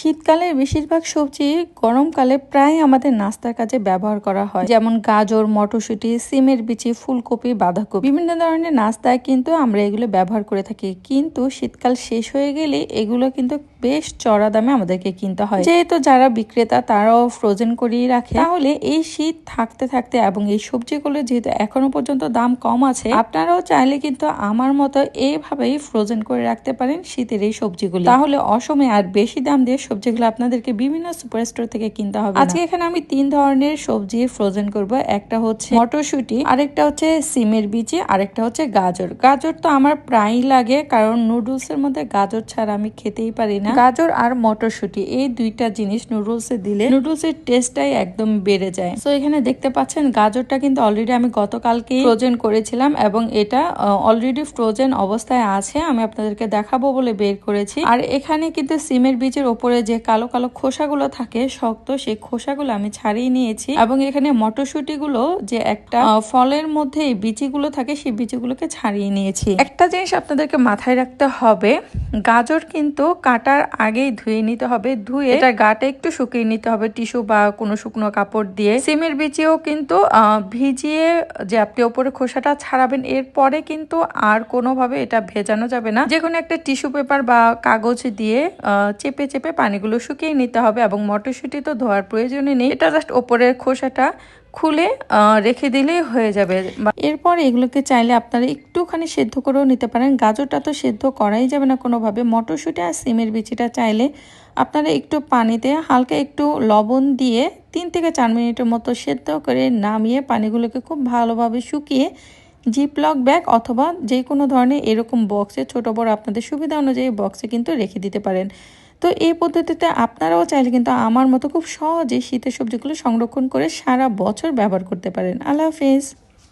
শীতকালে বেশিরভাগ সবজি গরমকালে প্রায় আমাদের নাস্তার কাজে ব্যবহার করা হয়। যেমন গাজর, মটরশুঁটি, সিমের বিচি, ফুলকপি, বাঁধাকপি। বিভিন্ন ধরনের নাস্তায় কিন্তু আমরা এগুলো ব্যবহার করে থাকি। কিন্তু শীতকাল শেষ হয়ে গেলে এগুলো কিন্তু বেশ চড়া দামে আমাদেরকে কিনতে হয়। যেহেতু যারা বিক্রেতা, তারাও ফ্রোজেন করিয়ে রাখে। তাহলে এই শীত থাকতে থাকতে এবং এই সবজিগুলো যেহেতু এখনও পর্যন্ত দাম কম আছে, আপনারাও চাইলে কিন্তু আমার মতো এইভাবেই ফ্রোজেন করে রাখতে পারেন শীতের এই সবজিগুলো। তাহলে অসময়ে আর বেশি দাম দিয়ে সবজিগুলো আপনাদেরকে বিভিন্ন সুপার স্টোর থেকে কিনতে হবে আজকে এখানে আমি তিন ধরনের সবজি ফ্রোজেন করব। একটা হচ্ছে মটরশুঁটি, আরেকটা হচ্ছে সিমের বিচি আরেকটা হচ্ছে গাজর। গাজর তো আমার প্রায়ই লাগে, কারণ নুডলস এর মধ্যে গাজর ছাড়া আমি খেতেই পারি না। গাজর আর মটরশুঁটি, এই দুইটা জিনিস নুডলস এ দিলে নুডলস এর টেস্টটাই একদম বেড়ে যায়। তো এখানে দেখতে পাচ্ছেন গাজরটা কিন্তু অলরেডি আমি গতকালকে ফ্রোজেন করেছিলাম এবং এটা অলরেডি ফ্রোজেন অবস্থায় আছে। আমি আপনাদেরকে দেখাবো বলে বের করেছি। আর এখানে কিন্তু সিমের বীজের ওপরে যে কালো কালো খোসাগুলো থাকে, শক্ত সেই খোসাগুলো আমি ছাড়িয়ে নিয়েছি। এবং এখানে মটরশুঁটি গুলো যে একটা ফলের মধ্যে বিচিগুলো থাকে, সেই বিচিগুলোকে ছাড়িয়ে নিয়েছি। একটা জিনিস আপনাদেরকে মাথায় রাখতে হবে গাজর কিন্তু কাটার আগেই ধুয়ে নিতে হবে। ধুয়ে এটা গাটা একটু শুকিয়ে নিতে হবে টিস্যু বা কোনো শুকনো কাপড় দিয়ে। সিমের বিচিও কিন্তু ভিজিয়ে যে আপনি ওপরে খোসাটা ছাড়াবেন এরপরে কিন্তু আর কোনোভাবে এটা ভেজানো যাবে না। যে কোনো একটা টিস্যু পেপার বা কাগজ দিয়ে চেপে চেপে পানিগুলো শুকিয়ে নিতে হবে এবং মটরশুঁটি তো ধোয়ার প্রয়োজনই নেই। এটা জাস্ট ওপরের খোসাটা খুলে রেখে দিলেই হয়ে যাবে। এরপর এগুলোকে চাইলে আপনারা একটুখানি সেদ্ধ করেও নিতে পারেন। গাজরটা তো সেদ্ধ করাই যাবে না কোনোভাবে। মটরশুঁটি আর সিমের বিচিটা চাইলে আপনারা একটু পানিতে হালকা একটু লবণ দিয়ে তিন থেকে চার মিনিটের মতো সেদ্ধ করে নামিয়ে পানিগুলোকে খুব ভালোভাবে শুকিয়ে জিপলক ব্যাগ অথবা যে কোনো ধরনের এরকম বক্সে ছোট বড় আপনাদের সুবিধা অনুযায়ী বক্সে কিন্তু রেখে দিতে পারেন। তো এই পদ্ধতিতে আপনারাও চাইলে কিন্তু আমার মতো খুব সহজে শীতের সবজিগুলো সংরক্ষণ করে সারা বছর ব্যবহার করতে পারেন। আল্লাহ হাফিজ।